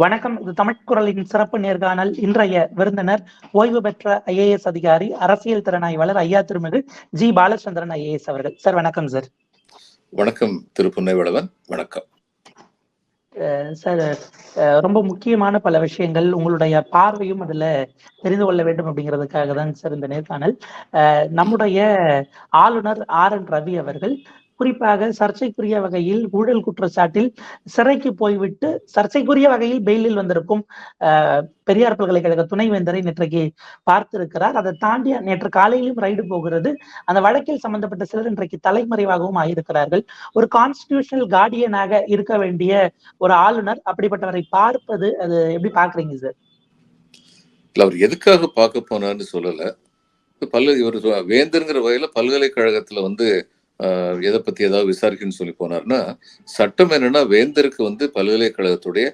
வணக்கம். இது தமிழ் குரலின் சிறப்பு நேர்காணல். இன்றைய விருந்தினர் ஓய்வு பெற்ற ஐஏஎஸ் அதிகாரி அரசியல் திறனாய்வாளர் ஐயா திருமிகு ஜி பாலச்சந்திரன் ஐஏஎஸ் அவர்கள். சார் வணக்கம் சார். வணக்கம் திரு புன்னைவளவன். வணக்கம். சார் ரொம்ப முக்கியமான பல விஷயங்கள் உங்களுடைய பார்வையும் அதுல தெரிந்து கொள்ள வேண்டும் அப்படிங்கிறதுக்காக தான் சார் இந்த நேர்காணல். நம்முடைய ஆளுநர் ஆர் என் ரவி அவர்கள் குறிப்பாக சர்ச்சைக்குரிய வகையில் ஊழல் குற்றச்சாட்டில் சிறைக்கு போய்விட்டு சர்ச்சைக்குரிய வகையில் பெயிலில் வந்திருக்கும் பெரியார் பல்கலைக்கழக துணைவேந்தரை நேற்றைக்கு பார்த்திருக்கிறார். அதை தாண்டி நேற்று காலையிலும் ரைடு போகிறது. அந்த வழக்கில் சம்பந்தப்பட்ட சிலர் இன்றைக்கு தலைமறைவாகவும் ஆயிருக்கிறார்கள். ஒரு கான்ஸ்டிடியூஷனல் கார்டியனாக இருக்க வேண்டிய ஒரு ஆளுநர் அப்படிப்பட்டவரை பார்ப்பது அது எப்படி பாக்குறீங்க சார்? இல்ல அவர் எதுக்காக பார்க்க போனார்னு சொல்லல. பல்லு இவர் வேந்தருங்கிற வகையில பல்கலைக்கழகத்துல வந்து எதை பத்தி ஏதாவது விசாரிக்கணும்னு சொல்லி போனார்னா சட்டம் என்னன்னா வேந்தருக்கு வந்து பல்கலைக்கழகத்துடைய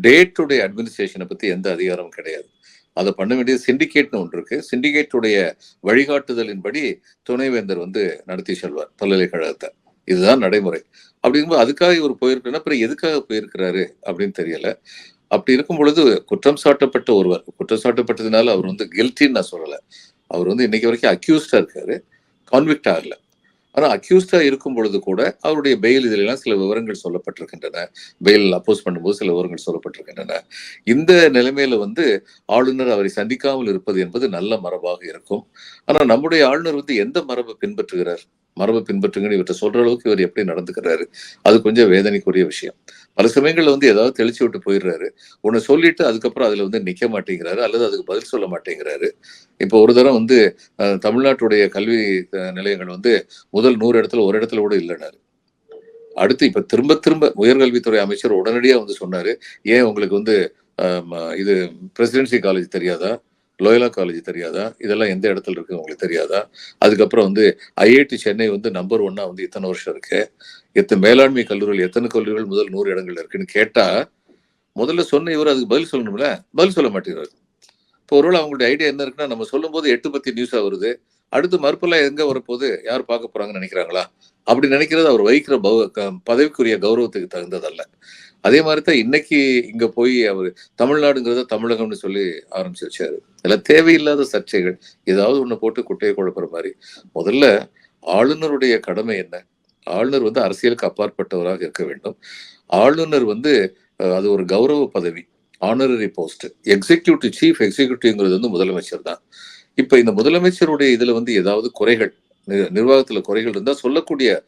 டே டு டே அட்மினிஸ்ட்ரேஷனை பத்தி எந்த அதிகாரமும் கிடையாது. அதை பண்ண வேண்டிய சிண்டிகேட்னு ஒன்று இருக்கு. சிண்டிகேட்டுடைய வழிகாட்டுதலின்படி துணைவேந்தர் வந்து நடத்தி செல்வார் பல்கலைக்கழகத்தை. இதுதான் நடைமுறை. அப்படிங்கும்போது அதுக்காக இவர் போயிருக்கா அப்புறம் எதுக்காக போயிருக்கிறாரு அப்படின்னு தெரியல. அப்படி இருக்கும் பொழுது குற்றம் சாட்டப்பட்ட ஒருவர் குற்றம் சாட்டப்பட்டதுனால அவர் வந்து கில்ட்டின்னு நான் சொல்லலை. அவர் வந்து இன்னைக்கு வரைக்கும் அக்யூஸ்டா இருக்காரு. கான்விக்ட் ஆகல. ஆனா அக்யூஸ்டா இருக்கும் பொழுது கூட அவருடைய பெயில் இதுல எல்லாம் சில விவரங்கள் சொல்லப்பட்டிருக்கின்றன. பெயில் அப்போஸ் பண்ணும்போது சில விவரங்கள் சொல்லப்பட்டிருக்கின்றன. இந்த நிலைமையில வந்து ஆளுநர் அவரை சந்திக்காமல் இருப்பது என்பது நல்ல மரபாக இருக்கும். ஆனா நம்முடைய ஆளுநர் வந்து எந்த மரபை பின்பற்றுகிறார்? மரபை பின்பற்றுங்கன்னு இவற்றை சொல்ற அளவுக்கு இவர் எப்படி நடந்துக்கிறாரு? அது கொஞ்சம் வேதனைக்குரிய விஷயம். பல சமயங்கள்ல வந்து ஏதாவது தெளிச்சு விட்டு போயிடுறாரு. ஒன்னு சொல்லிட்டு அதுக்கப்புறம் அதுல வந்து நிக்க மாட்டேங்கிறாரு. அல்லது அதுக்கு பதில் சொல்ல மாட்டேங்கிறாரு. இப்போ ஒரு தரம் வந்து தமிழ்நாட்டுடைய கல்வி நிலையங்கள் வந்து முதல் நூறு இடத்துல ஒரு இடத்துல கூட இல்லைனாரு அடுத்து இப்ப திரும்ப திரும்ப உயர்கல்வித்துறை அமைச்சர் உடனடியா வந்து சொன்னாரு ஏன் உங்களுக்கு வந்து இது பிரசிடென்சி காலேஜ் தெரியாதா? லோயலா காலேஜ் தெரியாதா? இதெல்லாம் எந்த இடத்துல இருக்கு உங்களுக்கு தெரியாதா? அதுக்கப்புறம் வந்து ஐஐடி சென்னை வந்து நம்பர் ஒன்னா வந்து இத்தனை வருஷம் இருக்கு. எத்தனை மேலாண்மை கல்லூரிகள் எத்தனை கல்லூரிகள் முதல் நூறு இடங்கள் இருக்குன்னு கேட்டா முதல்ல சொன்ன இவர் அதுக்கு பதில் சொல்லணும்ல? பதில் சொல்ல மாட்டேங்கிறார். இப்போ ஒருவேளை அவங்களுடைய ஐடியா என்ன இருக்குன்னா நம்ம சொல்லும்போது எட்டு பத்தி நியூஸா வருது. அடுத்து மறுப்பெல்லாம் எங்க வரப்போகுது? யார் பார்க்க போறாங்கன்னு நினைக்கிறாங்களா? அப்படி நினைக்கிறது அவர் வகிக்கிற க- பதவிக்குரிய கௌரவத்துக்கு தகுந்ததல்ல. அதே மாதிரி தான் இன்னைக்கு இங்க போய் அவர் தமிழ்நாடுங்கிறத தமிழகம்னு சொல்லி ஆரம்பிச்சு வச்சாரு. இதெல்லாம் தேவையில்லாத சர்ச்சைகள். ஏதாவது ஒண்ணு போட்டு குட்டையை குழப்புற மாதிரி. முதல்ல ஆளுநருடைய கடமை என்ன? ஆளுநர் வந்து அரசியலுக்கு அப்பாற்பட்டவராக இருக்க வேண்டும். ஆளுநர் வந்து அது ஒரு கௌரவ பதவி ஆனரரி போஸ்ட் எக்ஸிக்யூட்டிவ் சீஃப் எக்ஸிக்யூட்டிவ்ங்கிறது வந்து முதலமைச்சர் தான். இப்ப இந்த முதலமைச்சருடைய இதுல வந்து ஏதாவது குறைகள் நி- நிர்வாகத்துல குறைகள் இருந்தா சொல்லக்கூடிய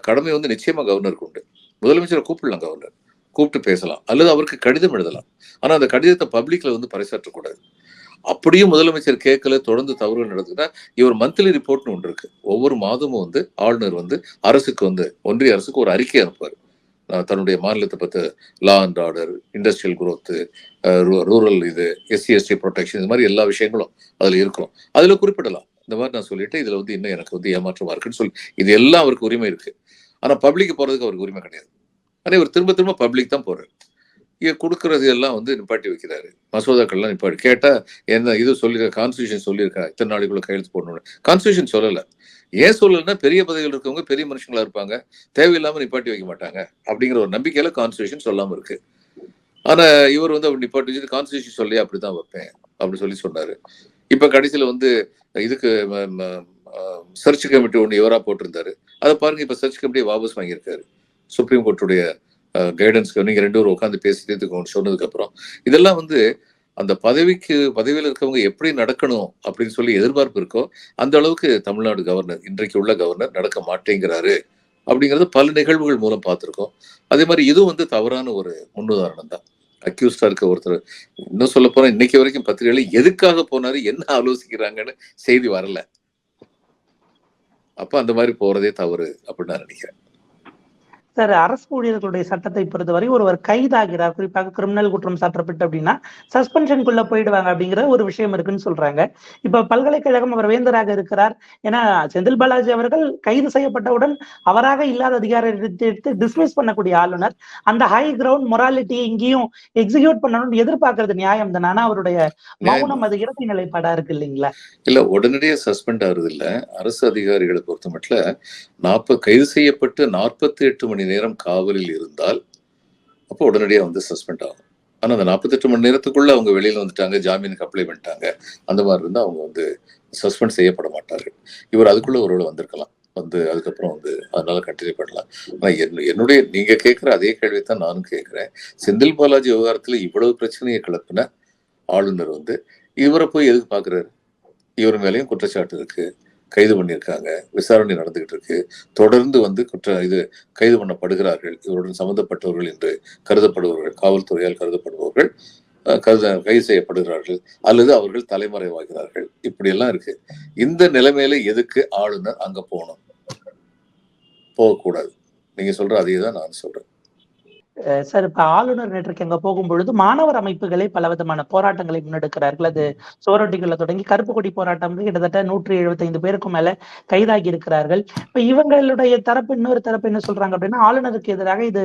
கடமை வந்து நிச்சயமா கவர்னருக்கு உண்டு. முதலமைச்சரை கூப்பிடலாம் கவர்னர். கூப்பிட்டு பேசலாம். அல்லது அவருக்கு கடிதம் எழுதலாம். ஆனா அந்த கடிதத்தை பப்ளிக்ல வந்து பறைசாற்றக்கூடாது. அப்படியும் முதலமைச்சர் கேட்கல தொடர்ந்து தவறுகள் நடக்குதுன்னா இவர் மந்த்லி ரிப்போர்ட்னு ஒன்று இருக்கு. ஒவ்வொரு மாதமும் வந்து ஆளுநர் வந்து அரசுக்கு வந்து ஒன்றிய அரசுக்கு ஒரு அறிக்கை அனுப்புவார். தன்னுடைய மாநிலத்தை பற்றி law and order industrial growth rural இது எஸ்சி எஸ்டி ப்ரொடெக்ஷன் இது மாதிரி எல்லா விஷயங்களும் அதில் இருக்கும். அதில் குறிப்பிடலாம். இந்த மாதிரி நான் சொல்லிட்டு இதுல வந்து இன்னும் எனக்கு வந்து ஏமாற்றமாக இருக்குன்னு சொல்லி. இது எல்லாம் அவருக்கு உரிமை இருக்கு. ஆனா பப்ளிக் போறதுக்கு அவருக்கு உரிமை கிடையாது. ஆனால் இவர் திரும்ப திரும்ப பப்ளிக் தான் போறாரு. இங்க கொடுக்கறது எல்லாம் வந்து நிப்பாட்டி வைக்கிறாரு. மசோதாக்கள்லாம் நிப்பாட்டி கேட்டா என்ன இது சொல்லி கான்ஸ்டியூஷன் சொல்லியிருக்கா இத்தனை நாளைக்குள்ள கையெழுத்து போடணும்னு. கான்ஸ்டியூஷன் சொல்லல. ஏன் சொல்லலைன்னா பெரிய பதவிகள் இருக்கவங்க பெரிய மனுஷங்களா இருப்பாங்க. தேவையில்லாம நிப்பாட்டி வைக்க மாட்டாங்க அப்படிங்கிற ஒரு நம்பிக்கையில கான்ஸ்டியூஷன் சொல்லாம இருக்கு. ஆனா இவர் வந்து அப்படி நிப்பாட்டி வச்சுட்டு கான்ஸ்டியூஷன் சொல்லி அப்படிதான் வைப்பேன் அப்படின்னு சொல்லி சொன்னாரு. இப்ப கடைசியில வந்து இதுக்கு சர்ச் கமிட்டி ஒன்று இவராக போட்டிருந்தாரு. அதை பாருங்க இப்ப சர்ச் கமிட்டியை வாபஸ் வாங்கியிருக்காரு. சுப்ரீம் கோர்ட்டுடைய கைடன்ஸ்க்கு நீங்க ரெண்டு பேரும் உட்காந்து பேசிட்டு சொன்னதுக்கு அப்புறம் இதெல்லாம் வந்து அந்த பதவிக்கு பதவியில் இருக்கவங்க எப்படி நடக்கணும் அப்படின்னு சொல்லி எதிர்பார்ப்பு இருக்கோ அந்த அளவுக்கு தமிழ்நாடு கவர்னர் இன்றைக்கு உள்ள கவர்னர் நடக்க மாட்டேங்கிறாரு அப்படிங்கறது பல நிகழ்வுகள் மூலம் பார்த்திருக்கோம். அதே மாதிரி இதுவும் வந்து தவறான ஒரு முன்னுதாரணம் தான். அக்யூஸ்டா இருக்க ஒருத்தர் இன்னும் சொல்ல போனா இன்னைக்கு வரைக்கும் பத்திரிகையில எதுக்காக போனாரு என்ன ஆலோசிக்கிறாங்கன்னு செய்தி வரல. அப்ப அந்த மாதிரி போறதே தவறு அப்படின்னு நான் நினைக்கிறேன். சார் அரசு ஊழியர்களுடைய சட்டத்தை பொறுத்தவரை ஒருவர் கைதாகிறார். குறிப்பாக கிரிமினல் குற்றம் சாட்டப்பட்டு அப்படின்னா சஸ்பென்ஷனுக்குள்ள போயிடுவாங்க அப்படிங்கிற ஒரு விஷயம் இருக்குன்னு சொல்றாங்க. இப்ப பல்கலைக்கழகம் அவர் வேந்தராக இருக்கிறார். ஏன்னா செந்தில் பாலாஜி அவர்கள் கைது செய்யப்பட்டவுடன் அவராக இல்லாத அதிகாரம் எடுத்து டிஸ்மிஸ் பண்ணக்கூடிய ஆளுநர். அந்த ஹை கிரவுண்ட் மொராலிட்டியை இங்கேயும் எக்ஸிக்யூட் பண்ணணும்னு எதிர்பார்க்கறது நியாயம் தானே. ஆனா அவருடைய மௌனம் அது இறுதி நிலைப்பாடா இருக்கு இல்லைங்களா? இல்ல உடனடியே சஸ்பெண்ட் ஆகுறது இல்ல அரசு அதிகாரிகளை பொறுத்த மட்டும் நாற்பது கைது செய்யப்பட்டு நாற்பத்தி எட்டு மணி நேரம் காவலில் இருந்தால் அப்போ உடனடியாக வந்து சஸ்பெண்ட் ஆகும். ஆனால் அந்த நாற்பத்தெட்டு மணி நேரத்துக்குள்ள அவங்க வெளியில் வந்துட்டாங்க ஜாமீனுக்கு அப்ளை பண்ணிட்டாங்க அந்த மாதிரி இருந்தால் அவங்க வந்து சஸ்பெண்ட் செய்யப்பட மாட்டார்கள். இவர் அதுக்குள்ளே ஒரு வந்திருக்கலாம். வந்து அதுக்கப்புறம் வந்து அதனால கண்டினியூ பண்ணலாம். ஆனால் என்- என்னுடைய நீங்கள் கேட்குற அதே கேள்வி தான் நானும் கேட்குறேன். செந்தில் பாலாஜி விவகாரத்தில் இவ்வளவு பிரச்சனையை கிளப்பின ஆளுநர் வந்து இவரை போய் எதுக்கு பார்க்குறாரு இவர் மேலேயும் குற்றச்சாட்டு இருக்குது கைது பண்ணியிருக்காங்க விசாரணை நடந்துகிட்டு இருக்கு தொடர்ந்து வந்து குற்ற இது கைது பண்ணப்படுகிறார்கள். இவருடன் சம்பந்தப்பட்டவர்கள் என்று கருதப்படுபவர்கள் காவல்துறையால் கருதப்படுபவர்கள் கருத கைது செய்யப்படுகிறார்கள். அல்லது அவர்கள் தலைமறைவாகிறார்கள். இப்படியெல்லாம் இருக்கு. இந்த நிலைமையில எதுக்கு ஆளுநர் அங்க போகணும்? போகக்கூடாது. நீங்க சொல்ற அதே தான் நான் சொல்றேன். சார் இப்ப ஆளுநர் நேற்றுக்கு அங்க போகும் பொழுது மாணவர் அமைப்புகளே பல விதமான போராட்டங்களை முன்னெடுக்கிறார்கள். அது சுவரொட்டிகளை தொடங்கி கருப்பு கொடி போராட்டம் கிட்டத்தட்ட நூற்றி எழுபத்தைந்து பேருக்கும் மேல கைதாகி இருக்கிறார்கள். இப்ப இவங்களுடைய தரப்பு இன்னொரு தரப்பு என்ன சொல்றாங்க அப்படின்னா ஆளுநருக்கு எதிராக இது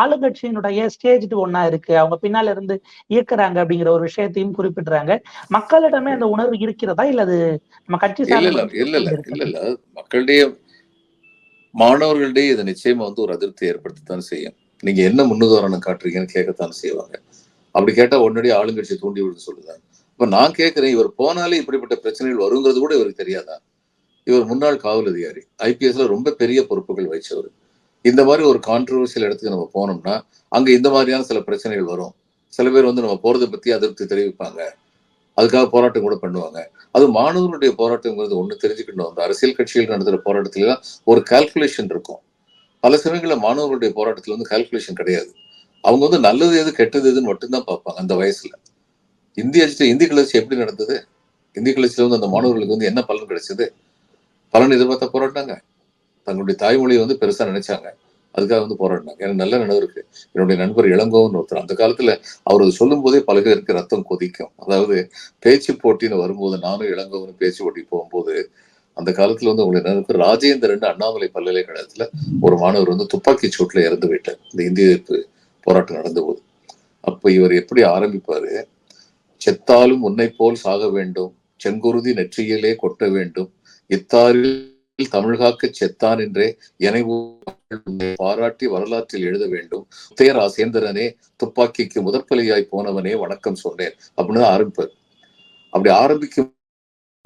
ஆளுங்கட்சியினுடைய ஸ்டேஜ் ஒன்னா இருக்கு. அவங்க பின்னால இருந்து இயக்குறாங்க அப்படிங்கிற ஒரு விஷயத்தையும் குறிப்பிடுறாங்க. மக்களிடமே அந்த உணர்வு இருக்கிறதா? இல்ல அது நம்ம கட்சி இல்ல இல்ல இல்ல இல்ல இல்ல இல்ல. மக்களிடையே மாணவர்களிடையே இது நிச்சயமா வந்து ஒரு அதிருப்தி ஏற்படுத்தத்தான் செய்யும். நீங்க என்ன முன்னுதாரணம் காட்டுறீங்கன்னு கேட்கத்தான் செய்வாங்க. அப்படி கேட்டா உடனடி ஆளுங்கட்சி தூண்டி விடுன்னு சொல்லுதான் இப்ப நான் கேட்கிறேன் இவர் போனாலே இப்படிப்பட்ட பிரச்சனைகள் வருங்கிறது கூட இவருக்கு தெரியாதா? இவர் முன்னாள் காவல் அதிகாரி ஐபிஎஸ்ல ரொம்ப பெரிய பொறுப்புகள் வைச்சவர் இந்த மாதிரி ஒரு கான்ட்ரவர்சியல் இடத்துக்கு நம்ம போனோம்னா அங்க இந்த மாதிரியான சில பிரச்சனைகள் வரும். சில பேர் வந்து நம்ம போறதை பத்தி அதிருப்தி தெரிவிப்பாங்க. அதுக்காக போராட்டம் கூட பண்ணுவாங்க. அது மாணவர்களுடைய போராட்டங்கிறது ஒண்ணு தெரிஞ்சுக்கணும். அந்த அரசியல் கட்சிகள் நடத்துற போராட்டத்துல ஒரு கால்குலேஷன் இருக்கும். பல சமயங்களில் மாணவர்களுடைய போராட்டத்துல வந்து கால்குலேஷன் கிடையாது. அவங்க வந்து நல்லது எது கெட்டது எதுன்னு மட்டும்தான் பார்ப்பாங்க அந்த வயசுல. இந்திய இந்தி கிளர்ச்சி எப்படி நடந்தது? இந்தி கிளர்ச்சியில் வந்து அந்த மாணவர்களுக்கு வந்து என்ன பலன் கிடைச்சது? பலன் எதிர்பார்த்த போராடினாங்க தங்களுடைய தாய்மொழியை வந்து பெருசா நினைச்சாங்க. அதுக்காக வந்து போராடினாங்க. எனக்கு நல்ல நினைவு இருக்கு. என்னுடைய நண்பர் இளங்கோன்னு ஒருத்தர். அந்த காலத்துல அவர் சொல்லும் போதே பல பேருக்கு ரத்தம் கொதிக்கும். அதாவது பேச்சு போட்டின்னு வரும்போது நானும் இளங்கோன்னு பேச்சு போட்டி போகும்போது அந்த காலத்துல வந்து உங்களுக்கு நினைப்பு ராஜேந்திரன் அண்ணாமலை பல்கலைக்கழகத்துல ஒரு மாணவர் வந்து துப்பாக்கி சூட்டுல இறந்து விட்டார். இந்த இந்திய எதிர்ப்பு போராட்டம் நடந்த போது அப்ப இவர் எப்படி ஆரம்பிப்பாரு? செத்தாலும் உன்னை போல் சாக வேண்டும். செங்குருதி நெற்றியிலே கொட்ட வேண்டும். இத்தாரில் தமிழ்காக்க செத்தான் என்றே எனை பாராட்டி வரலாற்றில் எழுத வேண்டும். தேரா சேந்திரனே துப்பாக்கிக்கு முதற்பலியாய் போனவனே வணக்கம் சொன்னேன். அப்படின்னு ஆரம்பிப்பார். அப்படி ஆரம்பிக்கும்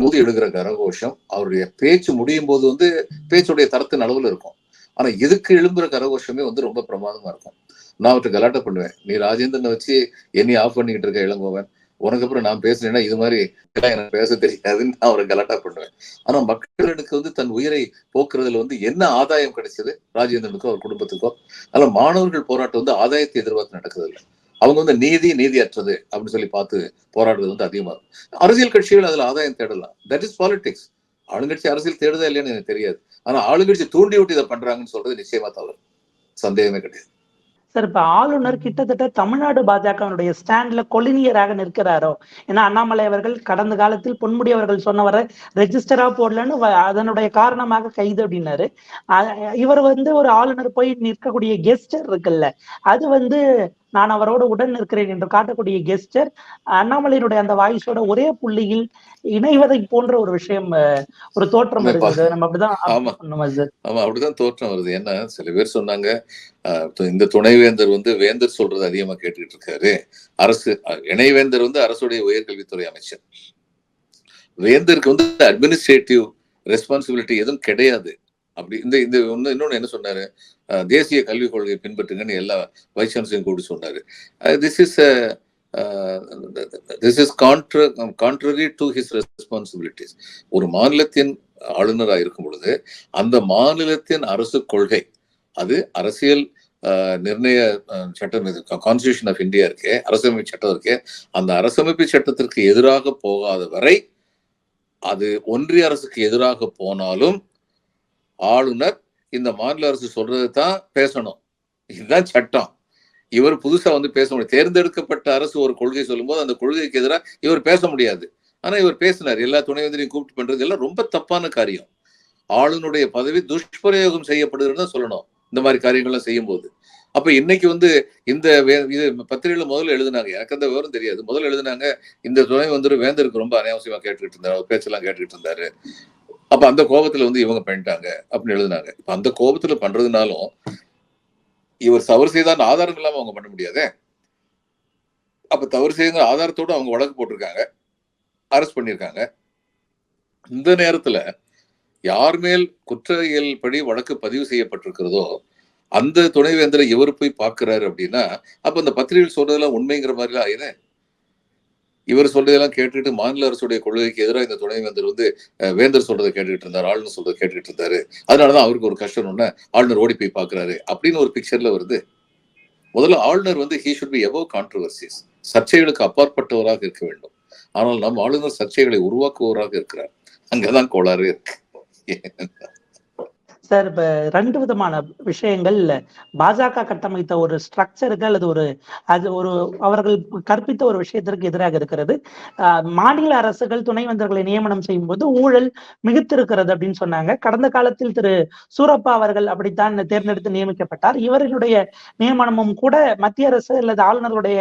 போது எழுகிற கரகோஷம் அவருடைய பேச்சு முடியும் போது வந்து பேச்சுடைய தரத்தின் அளவுல இருக்கும். ஆனா எதுக்கு எழும்புற கரகோஷமே வந்து ரொம்ப பிரமாதமா இருக்கும். நான் அவர்கிட்ட கலாட்டா பண்ணுவேன். நீ ராஜேந்திரனை வச்சு என்னை ஆஃப் பண்ணிக்கிட்டு இருக்க இளங்கோவன். உனக்கு அப்புறம் நான் பேசுனேன்னா இது மாதிரி எனக்கு பேச தெரியாதுன்னு நான் அவரை கலாட்டா பண்ணுவேன். ஆனா மக்களுக்கு வந்து தன் உயிரை போக்குறதுல வந்து என்ன ஆதாயம் கிடைச்சது? ராஜேந்திரனுக்கோ அவர் குடும்பத்துக்கோ? அதனால மாணவர்கள் போராட்டம் வந்து ஆதாயத்தை எதிர்பார்த்து நடக்கிறது இல்லை அவங்க வந்து நீதி நீதியற்றது அப்படின்னு சொல்லி பார்த்து போராடுறது வந்து அதிகமா இருக்கும். அரசியல் கட்சிகள் அதுல ஆதாயம் தேடலாம். தட் இஸ் பாலிடிக்ஸ் ஆளுங்கட்சி அரசியல் தேடுதா இல்லையான்னு எனக்கு தெரியாது. ஆனா ஆளுங்கட்சி தூண்டி விட்டு இதை பண்றாங்கன்னு சொல்றது நிச்சயமா தவறு. சந்தேகமே கிடையாது. சார் இப்ப ஆளுநர் கிட்டத்தட்ட தமிழ்நாடு பாஜகவினுடைய ஸ்டாண்ட்ல கொலினியராக நிற்கிறாரோ? ஏன்னா அண்ணாமலை அவர்கள் கடந்த காலத்தில் பொன்முடி அவர்கள் சொன்னவரை ரெஜிஸ்டரா போடலன்னு அதனுடைய காரணமாக கைது அப்படின்னாரு. இவர் வந்து ஒரு ஆளுநர் போய் நிற்கக்கூடிய கெஸ்டர் இருக்குல்ல அது வந்து நான் அவரோட உடன் நிற்கிறேன் என்று காட்டக்கூடிய கெஸ்டர் அண்ணாமலையினுடைய அந்த வாய்ஸோட ஒரே புள்ளியில் இணைவதை போன்ற ஒரு விஷயம் ஒரு தோற்றம். வருகிறது. நம்ம அப்படிதான் ஆமா. அப்படிதான் தோற்றம் வருது. ஏன்னா சில பேர் சொன்னாங்க இந்த துணைவேந்தர் வந்து வேந்தர் சொல்றது அதிகமா கேட்டுக்கிட்டு இருக்காரு. அரசு இணைவேந்தர் வந்து அரசுடைய உயர்கல்வித்துறை அமைச்சர். வேந்தருக்கு வந்து அட்மினிஸ்ட்ரேட்டிவ் ரெஸ்பான்சிபிலிட்டி எதுவும் கிடையாது. அப்படி இந்த இந்த ஒன்று இன்னொன்னு என்ன சொன்னாரு? அஹ், தேசிய கல்விக் கொள்கையை பின்பற்றுங்கன்னு எல்லா வைஸ் சான்சலரும் கூட சொன்னார். This is this is contra contrary to his responsibilities ஒரு மாநிலத்தின் ஆளுநராக இருக்கும் பொழுது அந்த மாநிலத்தின் அரசு கொள்கை அது அரசியல் நிர்ணய சட்டம் இது கான்ஸ்டியூஷன் ஆஃப் இந்தியா இருக்கே அரசமைப்பு சட்டம் இருக்கே அந்த அரசமைப்பு சட்டத்திற்கு எதிராக போகாத வரை அது ஒன்றிய அரசுக்கு எதிராக போனாலும் ஆளுநர் இந்த மாநில அரசு சொல்றது தான் பேசணும். இதுதான் சட்டம். இவர் புதுசா வந்து பேச முடியும் தேர்ந்தெடுக்கப்பட்ட அரசு ஒரு கொள்கை சொல்லும்போது அந்த கொள்கைக்கு எதிராக இவர் பேச முடியாது. ஆனா இவர் பேசினார். எல்லா துணைவேந்தரையும் கூப்பிட்டு பண்றது எல்லாம் ரொம்ப தப்பான காரியம். ஆளுநருடைய பதவி துஷ்பிரயோகம் செய்யப்படுதுன்னு தான் சொல்லணும். இந்த மாதிரி காரியங்கள்லாம் செய்யும் போது அப்ப இன்னைக்கு வந்து இந்த வே- இது பத்திரிகையில முதல்ல எழுதுனாங்க. எனக்கு அந்த விவரம் தெரியாது. முதல்ல எழுதுனாங்க இந்த துணை வந்து வேந்தருக்கு ரொம்ப அனாவசியமா கேட்டுக்கிட்டு இருந்தாரு. அவர் பேச்செல்லாம் கேட்டுக்கிட்டு இருந்தாரு. அப்ப அந்த கோபத்துல வந்து இவங்க பண்ணிட்டாங்க அப்படின்னு எழுதுனாங்க. இப்ப அந்த கோபத்துல பண்றதுனாலும் இவர் தவறு செய்தான்னு ஆதாரம் இல்லாம அவங்க பண்ண முடியாதே? அப்ப தவறு செய்த ஆதாரத்தோட அவங்க வழக்கு போட்டிருக்காங்க. அரெஸ்ட் பண்ணியிருக்காங்க. இந்த நேரத்துல யார் மேல் குற்றவியல் படி வழக்கு பதிவு செய்யப்பட்டிருக்கிறதோ அந்த துணைவேந்தரை இவர் போய் பார்க்கிறாரு அப்படின்னா அப்ப அந்த பத்திரிகையில் சொல்றதெல்லாம் உண்மைங்கிற மாதிரிலாம் ஆயுதேன் இவர் சொல்றதெல்லாம் கேட்டுட்டு மாநில அரசுடைய கொள்கைக்கு எதிராக இந்த துணைவேந்தர் வந்து வேந்தர் சொல்றதை கேட்டுக்கிட்டு இருந்தார் ஆளுநர் சொல்றதை கேட்டுக்கிட்டு இருந்தாரு. அதனாலதான் அவருக்கு ஒரு கஷ்டம் ஒண்ணு ஆளுநர் ஓடி போய் பாக்குறாரு அப்படின்னு ஒரு பிக்சர்ல வருது. முதல்ல ஆளுநர் வந்து he should be above controversies சர்ச்சைகளுக்கு அப்பாற்பட்டவராக இருக்க வேண்டும். ஆனால் நம் ஆளுநர் சர்ச்சைகளை உருவாக்குவவராக இருக்கிறார். அங்கதான் கோளாறு இருக்கு. சார் இப்ப ரெண்டு விதமான விஷயங்கள் பாஜக கட்டமைத்த ஒரு ஸ்ட்ரக்சருக்கு அல்லது ஒரு அது ஒரு அவர்கள் கற்பித்த ஒரு விஷயத்திற்கு எதிராக இருக்கிறது. மாநில அரசுகள் துணைவேந்தர்களை நியமனம் செய்யும் போது ஊழல் மிகுத்திருக்கிறது அப்படின்னு சொன்னாங்க. கடந்த காலத்தில் திரு சூரப்பா அவர்கள் அப்படித்தான் தேர்ந்தெடுத்து நியமிக்கப்பட்டார். இவர்களுடைய நியமனமும் கூட மத்திய அரசு அல்லது ஆளுநருடைய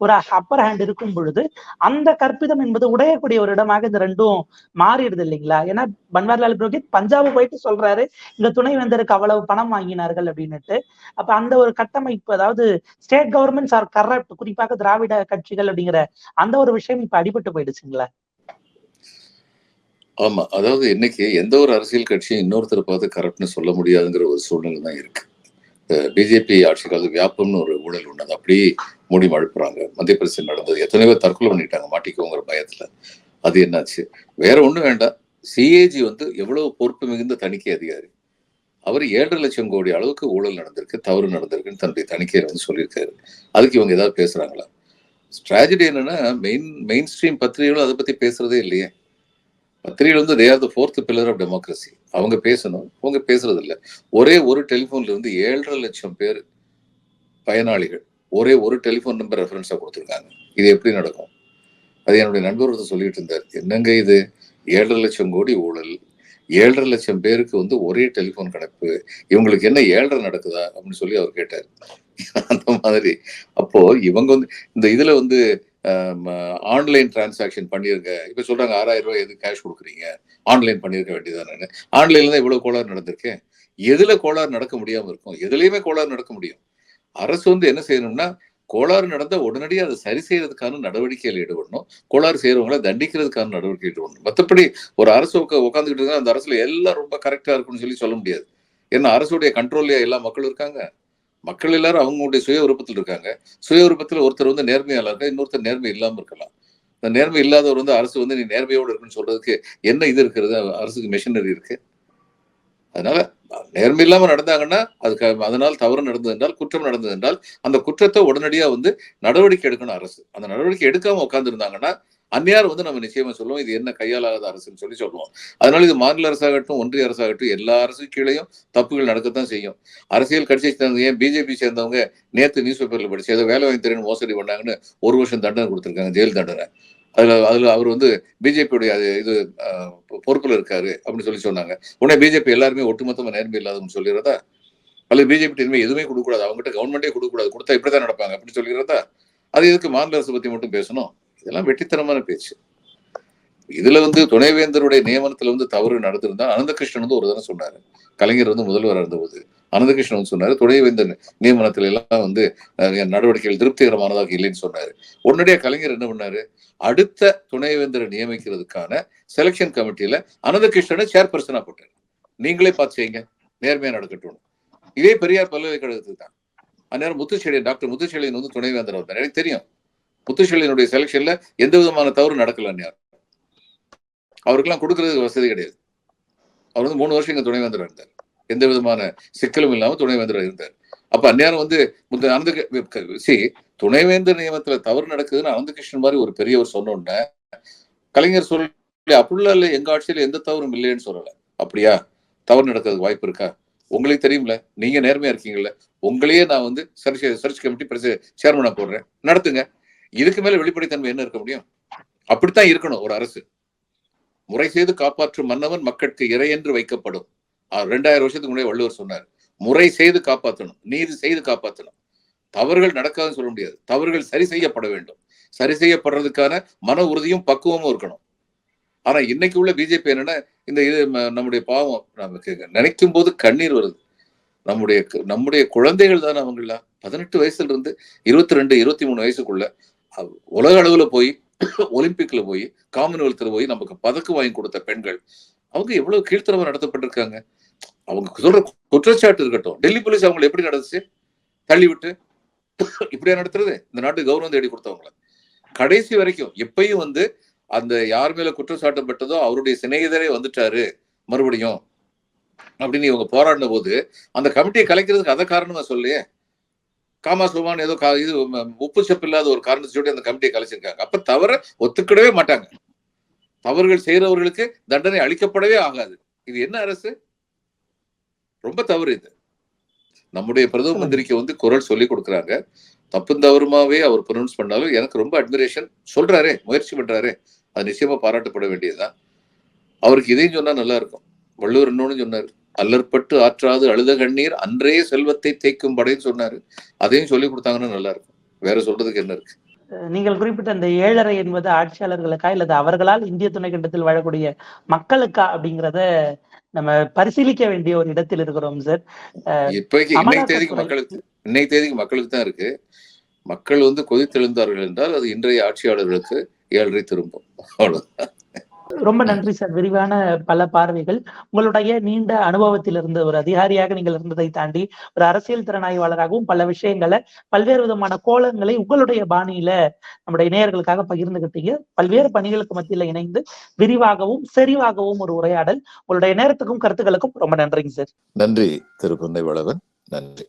ஒரு அப்பர் ஹேண்ட் இருக்கும் பொழுது அந்த கற்பிதம் என்பது உடையக்கூடிய ஒரு இடமாக இந்த ரெண்டும் மாறிடுது இல்லைங்களா? ஏன்னா பன்வாரிலால் புரோஹித் பஞ்சாப் போயிட்டு சொல்றாரு இந்த துணைவேந்தருக்கு அவ்வளவு பணம் வாங்கினார்கள் அப்படின்னுட்டு அப்ப அந்த ஒரு கட்டமைப்பு அதாவது ஸ்டேட் கவர்மெண்ட்ஸ் ஆர் கரப்ட் குறிப்பாக திராவிட கட்சிகள் அப்படிங்கிற அந்த ஒரு விஷயம் இப்ப அடிபட்டு போயிடுச்சுங்களா. ஆமா அதாவது இன்னைக்கு எந்த ஒரு அரசியல் கட்சியும் இன்னொருத்தர் பார்த்து கரெக்ட்னு சொல்ல முடியாதுங்கிற ஒரு சூழ்நிலை தான் இருக்கு. பிஜேபி ஆட்சி காலத்து வியாபம்னு ஒரு ஊழல் ஒண்ணு அப்படி அப்படியே மூடி மழுப்புறாங்க. மத்திய பிரதேசம் நடந்தது எத்தனை பேர் தற்கொலை பண்ணிட்டாங்க மாட்டிக்கோங்கிற பயத்துல. அது என்னாச்சு? வேற ஒண்ணும் வேண்டாம். சிஏஜி வந்து எவ்வளவு பொறுப்பு மிகுந்த தணிக்கை அதிகாரி. அவர் ஏழரை லட்சம் கோடி அளவுக்கு ஊழல் நடந்திருக்கு தவறு நடந்திருக்குன்னு தன்னுடைய தணிக்கையில வந்து சொல்லியிருக்காரு. அதுக்கு இவங்க ஏதாவது பேசுறாங்களா? ஸ்ட்ராஜடி என்னன்னா மெயின் மெயின் ஸ்ட்ரீம் பத்திரிகைகளும் அதை பத்தி பேசுறதே இல்லையே. பத்திரிகைகள் வந்து they are the fourth pillar of democracy அவங்க பேசணும் அவங்க பேசுறது இல்லை ஒரே ஒரு டெலிஃபோன்ல இருந்து ஏழரை லட்சம் பேர் பயனாளிகள் ஒரே ஒரு டெலிஃபோன் நம்பர் ரெஃபரன்ஸா கொடுத்துருக்காங்க. இது எப்படி நடக்கும்? அது என்னுடைய நண்பர் ஒருத்தர் சொல்லிட்டு இருந்தார். என்னங்க இது? ஏழரை லட்சம் கோடி ஊழல். ஏழரை லட்சம் பேருக்கு வந்து ஒரே டெலிஃபோன் கணக்கு. இவங்களுக்கு என்ன ஏழரை நடக்குதா? அப்படின்னு சொல்லி அவர் கேட்டார். அந்த மாதிரி. அப்போ இவங்க வந்து இந்த இதுல வந்து ஆன்லைன் டிரான்சாக்ஷன் பண்ணியிருக்க இப்ப சொல்றாங்க ஆறாயிரம் ரூபாய் எது கேஷ் கொடுக்குறீங்க? ஆன்லைன் பண்ணிருக்க வேண்டியதானு ஆன்லைன்ல தான் இவ்வளவு கோளாறு நடந்திருக்கேன் எதுல கோளாறு நடக்க முடியாம இருக்கும்? எதுலயுமே கோளாறு நடக்க முடியும். அரசு வந்து என்ன செய்யணும்னா கோளாறு நடந்தால் உடனடியாக அதை சரி செய்யறதுக்கான நடவடிக்கைகள் ஈடுபடணும். கோளாறு செய்யறவங்கள தண்டிக்கிறதுக்கான நடவடிக்கை ஈடுபடணும். மற்றபடி ஒரு அரசு உட்கா உட்காந்துக்கிட்டு இருந்தால் அந்த அரசுல எல்லாம் ரொம்ப கரெக்டா இருக்கும்னு சொல்லி சொல்ல முடியாது. ஏன்னா அரசுடைய கண்ட்ரோல்லையா எல்லா மக்களும் இருக்காங்க. மக்கள் எல்லாரும் அவங்களுடைய சுய விருப்பத்தில் இருக்காங்க. சுய விருப்பத்தில் ஒருத்தர் வந்து நேர்மையாக இருக்கா இன்னொருத்தர் நேர்மை இல்லாம இருக்கலாம். அந்த நேர்மை இல்லாதவர் வந்து அரசு வந்து நீ நேர்மையோடு இருக்குன்னு சொல்றதுக்கு என்ன இது இருக்கிறது அரசுக்கு மெஷினரி இருக்கு. அதனால நேர்மையில்லாம நடந்தாங்கன்னா அதுக்கு அதனால் தவறு நடந்தது என்றால் குற்றம் நடந்தது என்றால் அந்த குற்றத்தை உடனடியா வந்து நடவடிக்கை எடுக்கணும் அரசு. அந்த நடவடிக்கை எடுக்காம உட்காந்துருந்தாங்கன்னா அந்நியார் வந்து நம்ம நிச்சயமா சொல்லுவோம் இது என்ன கையாளாத அரசுன்னு சொல்லி சொல்லுவோம். அதனால இது மாநில அரசாகட்டும் ஒன்றிய அரசாகட்டும் எல்லா அரசு கீழேயும் தப்புகள் நடக்கத்தான் செய்யும். அரசியல் கட்சியை சேர்ந்தவங்க ஏன் பிஜேபி சேர்ந்தவங்க நேற்று நியூஸ் பேப்பர்ல படிச்சு ஏதோ வேலை வாங்கி தரேன்னு மோசடி பண்ணாங்கன்னு ஒரு வருஷம் தண்டனை கொடுத்துருக்காங்க ஜெயில் தண்டனை. அதுல அதுல அவர் வந்து பிஜேபியுடைய இது பொறுப்புல இருக்காரு அப்படின்னு சொல்லி சொன்னாங்க. உடனே பிஜேபி எல்லாருமே ஒட்டுமொத்தமா நேர்மை இல்லாதவங்க சொல்லிடுறதா? அல்லது பிஜேபி இனிமே எதுவுமே கொடுக்கக்கூடாது. அவங்ககிட்ட கவர்மெண்டே கொடுக்கக்கூடாது. கொடுத்தா இப்படிதான் நடப்பாங்க அப்படின்னு சொல்லிடுறதா? அது எதுக்கு மாநில அரசு பத்தி மட்டும் பேசணும்? இதெல்லாம் வெட்டித்தனமான பேச்சு. இதுல வந்து துணைவேந்தருடைய நியமனத்துல வந்து தவறு நடந்திருந்தா அனந்தகிருஷ்ணன் வந்து ஒரு தடவை சொன்னாரு. கலைஞர் வந்து முதல்வர் இருந்தபோது அனந்தகிருஷ்ணன் சொன்னாரு துணைவேந்தன் நியமனத்துல எல்லாம் வந்து நடவடிக்கைகள் திருப்திகரமானதாக இல்லைன்னு சொன்னாரு. உடனடியாக கலைஞர் என்ன பண்ணாரு? அடுத்த துணைவேந்தரை நியமிக்கிறதுக்கான செலெக்ஷன் கமிட்டியில அனந்தகிருஷ்ணனை சேர்பர்சனா போட்டார். நீங்களே பார்த்து செய்யுங்க. நேர்மையா நடக்கட்டும் இதே பெரியார் பல்கலைக்கழகத்துக்கு தான். அந்நேரம் முத்துச்செழியன் டாக்டர் முத்துச்செழியன் வந்து துணைவேந்தர் வந்தார் எனக்கு தெரியும். முத்துச்செழியனுடைய செலெக்ஷன்ல எந்த விதமான தவறு நடக்கல அந்நேரம் அவருக்கெல்லாம் கொடுக்கறதுக்கு வசதி கிடையாது. அவர் வந்து மூணு வருஷம் இங்க துணைவேந்தர் இருந்தார். எந்த விதமான சிக்கலும் இல்லாம துணைவேந்தர் இருந்தார். அப்ப அந்நேரம் வந்து அனந்த சி துணைவேந்தர் நியமனத்துல தவறு நடக்குதுன்னு அனந்தகிருஷ்ணன் மாதிரி ஒரு பெரியவர் சொன்னோன்ன கலைஞர் சொல்ல அப்படிலாம் இல்லை எங்க ஆட்சியில எந்த தவறும் இல்லைன்னு சொல்லல. அப்படியா? தவறு நடக்கிறதுக்கு வாய்ப்பு இருக்கா? உங்களுக்கு தெரியும்ல. நீங்க நேர்மையா இருக்கீங்கல்ல. உங்களையே நான் வந்து சர்ச் சர்ச் கமிட்டி பிரச சேர்மனா போடுறேன். நடத்துங்க. இதுக்கு மேல வெளிப்படைத்தன்மை என்ன இருக்க முடியும்? அப்படித்தான் இருக்கணும் ஒரு அரசு. முறை செய்து காப்பாற்றும் மன்னவன் மக்களுக்கு இறை என்று வைக்கப்படும். ரெண்டாயிரம் வருஷத்துக்கு முன்னாடி வள்ளுவர் சொன்னார் முறை செய்து காப்பாற்றணும் நீதி செய்து காப்பாற்றணும். தவறுகள் நடக்காதுன்னு சொல்ல முடியாது. தவறுகள் சரி செய்யப்பட வேண்டும். சரி செய்யப்படுறதுக்கான மன உறுதியும் பக்குவமும் இருக்கணும். ஆனா இன்னைக்கு உள்ள பிஜேபி என்னன்னா இந்த இது நம்முடைய பாவம் நமக்கு நினைக்கும் போது கண்ணீர் வருது. நம்முடைய நம்முடைய குழந்தைகள் தானே அவங்களாம் பதினெட்டு வயசுல இருந்து இருபத்தி ரெண்டு இருபத்தி மூணு வயசுக்குள்ள உலக அளவுல போய் ஒலிம்பிக்ல போய் காமன்வெல்த்ல போய் நமக்கு பதக்கம் வாங்கி கொடுத்த பெண்கள் அவங்க எவ்வளவு கீழ்த்தரமா நடத்தப்பட்டிருக்காங்க? அவங்க சொல்ற குற்றச்சாட்டு இருக்கட்டும். டெல்லி போலீஸ் அவங்களை எப்படி நடந்துச்சு? தள்ளி விட்டு. இப்படியா நடத்துறது? இந்த நாட்டு கௌரவம் தேடி கொடுத்தவங்கள. கடைசி வரைக்கும் எப்பயும் வந்து அந்த யார் மேல குற்றம் சாட்டப்பட்டதோ அவருடைய சிநேகிதரே வந்துட்டாரு மறுபடியும். அப்படின்னு இவங்க போராடின போது அந்த கமிட்டியை கலைக்கிறதுக்கு அதை காரணமா சொல்லியே. காமா சுமான் ஏதோ கா- இது உப்பு சப்பு இல்லாத ஒரு காரணத்தை சொல்லி அந்த கமிட்டியை கலைச்சிருக்காங்க. அப்ப தவற ஒத்துக்கிடவே மாட்டாங்க. தவறுகள் செய்யறவர்களுக்கு தண்டனை அளிக்கப்படவே ஆகாது. இது என்ன அரசு? ரொம்ப தவறு இது. நம்முடைய பிரதம மந்திரிக்கு வந்து குரல் சொல்லி கொடுக்குறாங்க. தப்பு தவறுமாவே அவர் ப்ரொனவுன்ஸ் பண்ணாலும் எனக்கு ரொம்ப அட்மிரேஷன் சொல்றாரே முயற்சி பண்றாரே. அது நிச்சயமா பாராட்டப்பட வேண்டியதுதான். அவருக்கு இதையும் சொன்னா நல்லா இருக்கும். வள்ளுவர் இன்னொன்னு சொன்னாரு அல்லற்பட்டு ஆற்றாது அழுத கண்ணீர் அன்றே செல்வத்தை தேய்க்கும் படைன்னு சொன்னாரு. அதையும் சொல்லி கொடுத்தாங்கன்னா நல்லா இருக்கும். வேற சொல்றதுக்கு என்ன இருக்கு? நீங்கள் குறிப்பிட்ட அந்த ஏழரை என்பது ஆட்சியாளர்களுக்கா இல்லது அவர்களால் இந்திய துணைக்கண்டத்தில் வாழக்கூடிய மக்களுக்கா அப்படிங்கிறத நம்ம பரிசீலிக்க வேண்டிய ஒரு இடத்தில் இருக்கிறோம் சார் இப்போதைக்கு இன்னைக்கு தேதிக்கு மக்களுக்கு இன்னைக்கு தேதிக்கு மக்களுக்கு தான் இருக்கு. மக்கள் வந்து கொதித்தெழுந்தார்கள் என்றால் அது இன்றைய ஆட்சியாளர்களுக்கு ஏழரை திரும்பும். அவ்வளவு ரொம்ப நன்றி சார். விரிவான பல பார்வைகள். உங்களுடைய நீண்ட அனுபவத்தில் இருந்த ஒரு அதிகாரியாக நீங்கள் இருந்ததை தாண்டி ஒரு அரசியல் திறனாய்வாளராகவும் பல விஷயங்களை பல்வேறு விதமான கோலங்களை உங்களுடைய பாணியில நம்முடைய நேயர்களுக்காக பகிர்ந்துகிட்டீங்க. பல்வேறு பணிகளுக்கு மத்தியில இணைந்து விரிவாகவும் செறிவாகவும் ஒரு உரையாடல். உங்களுடைய நேரத்துக்கும் கருத்துக்களுக்கும் ரொம்ப நன்றிங்க சார். நன்றி திரு பொன்னை வளவன் நன்றி.